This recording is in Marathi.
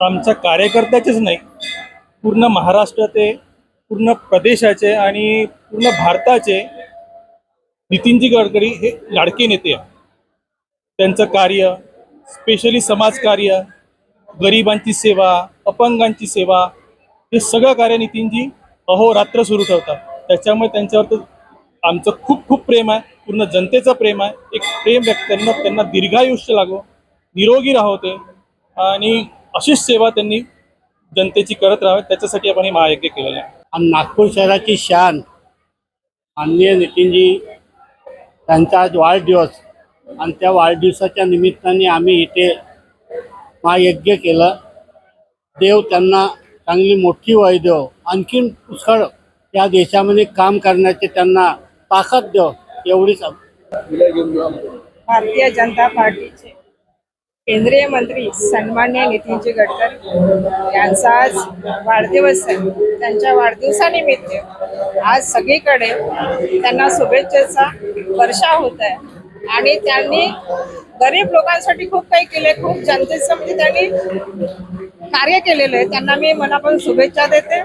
आमच्या कार्यकर्त्याचेच नाही पूर्ण महाराष्ट्राचे पूर्ण प्रदेशाचे आणि पूर्ण भारताचे नितीनजी गडकरी हे लाडके नेते आहेत. त्यांचं कार्य स्पेशली समाजकार्य गरिबांची सेवा अपंगांची सेवा हे सगळं कार्य नितीनजी अहोरात्र सुरू ठेवतात. त्याच्यामुळे त्यांच्यावर तर आमचं खूप खूप प्रेम आहे पूर्ण जनतेचं प्रेम आहे. एक प्रेम व्यक्त त्यांना त्यांना दीर्घायुष्य लागो निरोगी राहो ते. आणि अशीच सेवा त्यांनी जनतेची करत राहावी त्याच्यासाठी आपण हे महायज्ञ केलेलं आहे. आणि नागपूर शहराची शान माननीय नितीनजी त्यांचा आज वाढदिवस आणि त्या वाढदिवसाच्या निमित्ताने आम्ही इथे महायज्ञ केलं. देव त्यांना चांगली मोठी वय देव. आणखीन पुष्कळ या देशामध्ये काम करण्याचे त्यांना ताकद देव एवढीच भारतीय जनता पार्टीचे केंद्रीय मंत्री सन्मान्य नितीनजी गडकरी यांचा आज वाढदिवस आहे. त्यांच्या वाढदिवसानिमित्त आज सगळीकडे त्यांना शुभेच्छेचा वर्षा होत आहे. आणि त्यांनी गरीब लोकांसाठी खूप काही केले खूप जनतेचं म्हणजे त्यांनी कार्य केलेलं आहे. त्यांना मी मनापासून शुभेच्छा देते.